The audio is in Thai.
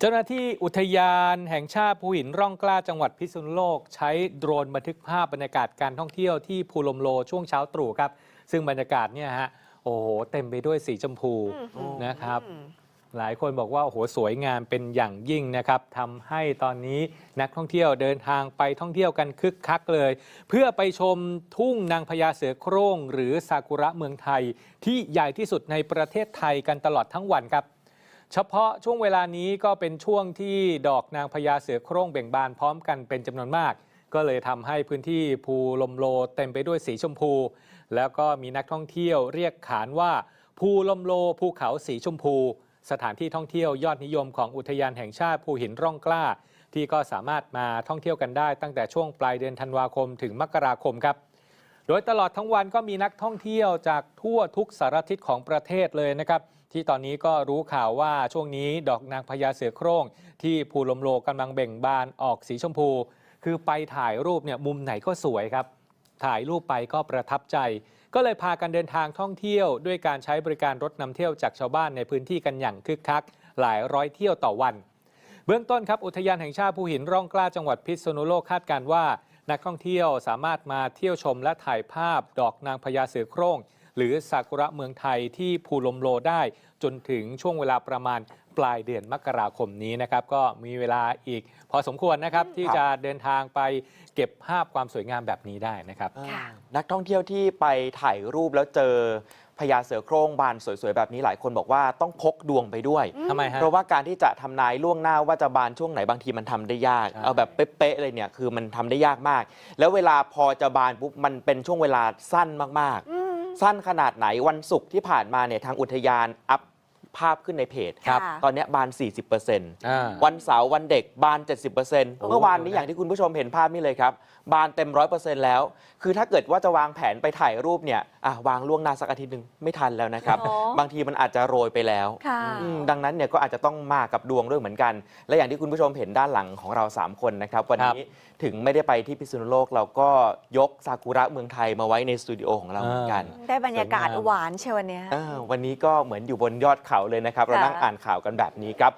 เจ้าหน้าที่อุทยานแห่งชาติภูหินร่องกล้าจังหวัดพิษณุโลก ใช้โดรนบันทึกภาพบรรยากาศการท่องเที่ยวที่ภูลมโลช่วงเช้าตรู่ครับ ซึ่งบรรยากาศเนี่ยฮะโอ้โหเต็มไปด้วยสีชมพูนะครับ หลายคนบอกว่าโอ้โหสวยงามเป็นอย่างยิ่งนะครับทำให้ตอนนี้นักท่องเที่ยวเดินทางไปท่องเที่ยวกันคึกคักเลย เพื่อไปชมทุ่งนางพญาเสือโคร่ง หรือซากุระเมืองไทย ที่ใหญ่ที่สุดในประเทศไทยกันตลอดทั้งวันครับ เฉพาะช่วงเวลานี้ก็เป็นช่วงที่ดอกนางพญาเสือโคร่งเบ่งบานพร้อมกันเป็นจำนวนมาก ก็เลยทำให้พื้นที่ภูลมโลเต็มไปด้วยสีชมพู แล้วก็มีนักท่องเที่ยวเรียกขานว่า ภูลมโลภูเขาสีชมพู สถานที่ท่องเที่ยวยอดนิยมของอุทยานแห่งชาติภูหินร่องกล้า ที่ก็สามารถมาท่องเที่ยวกันได้ตั้งแต่ช่วงปลายเดือนธันวาคมถึงมกราคมครับ โดยตลอดทั้งวันก็มีนักท่องเที่ยวจากทั่วทุกสารทิศของประเทศเลยนะครับ ที่ตอนนี้ก็รู้ข่าวว่าช่วงนี้ดอกนางพญาเสือโคร่ง ที่ภูลมโลกำลังเบ่งบานออกสีชมพู คือไปถ่ายรูปเนี่ยมุมไหนก็สวยครับ ถ่ายรูปไปก็ประทับใจ ก็เลยพากันเดินทางท่องเที่ยว ด้วยการใช้บริการรถนำเที่ยวจากชาวบ้านในพื้นที่กันอย่างคึกคัก หลายร้อยเที่ยวต่อวัน เบื้องต้นครับอุทยานแห่งชาติภูหินร่องกล้าจังหวัดพิษณุโลกคาดการณ์ว่า นักท่องเที่ยวสามารถมาเที่ยวชมและถ่ายภาพดอกนางพญาเสือโคร่ง หรือซากุระเมืองไทยที่ภูลมโลได้ จนถึงช่วงเวลาประมาณปลายเดือนมกราคมนี้นะครับ ก็มีเวลาอีก พอสมควรนะครับที่จะเดินทางไปเก็บภาพความสวยงามแบบนี้ได้นะครับค่ะนักท่องเที่ยวที่ไปถ่ายรูปแล้วเจอ พญาเสือโคร่งบานสวยๆ แบบนี้หลายคนบอกว่าต้องพกดวงไปด้วย ทำไมฮะ เพราะว่าการที่จะทำนายล่วงหน้าว่าจะบานช่วงไหนบางทีมันทำได้ยาก ใช่ เอาแบบเป๊ะๆเลยเนี่ยคือมันทำได้ยากมาก แล้วเวลาพอจะบานปุ๊บมันเป็นช่วงเวลาสั้นมากอืมๆสั้นขนาดไหนวันศุกร์ที่ผ่านมาเนี่ยทางอุทยานอัพ ภาพขึ้นในเพจครับตอนเนี้ยบาน 40%อ่า วันเสาร์วันเด็กบาน 70%เมื่อวานนี้อย่างที่คุณผู้ชมเห็นภาพนี่เลยครับ บานเต็ม 100%แล้ว คือถ้าเกิดว่าจะวางแผนไปถ่ายรูปเนี่ยอะวางล่วงหน้าสักอาทิตย์หนึ่งไม่ทันแล้วนะครับอ๋อบางทีมันอาจจะโรยไปแล้ว ค่ะ อืมดังนั้นเนี่ยก็อาจจะต้องมากับดวงด้วยเหมือนกัน และอย่างที่คุณผู้ชมเห็นด้านหลังของเรา 3 คนนะครับ วันนี้ถึงไม่ได้ไปที่พิษณุโลกเราก็ยกซากุระเมืองไทยมาไว้ในสตูดิโอของเราเหมือนกัน ได้บรรยากาศสวยงาม หวานเชียววันเนี้ย เออวันนี้ก็เหมือนอยู่บนยอดเขาเลยนะครับ เราค่ะนั่งอ่านข่าวกันแบบนี้ครับ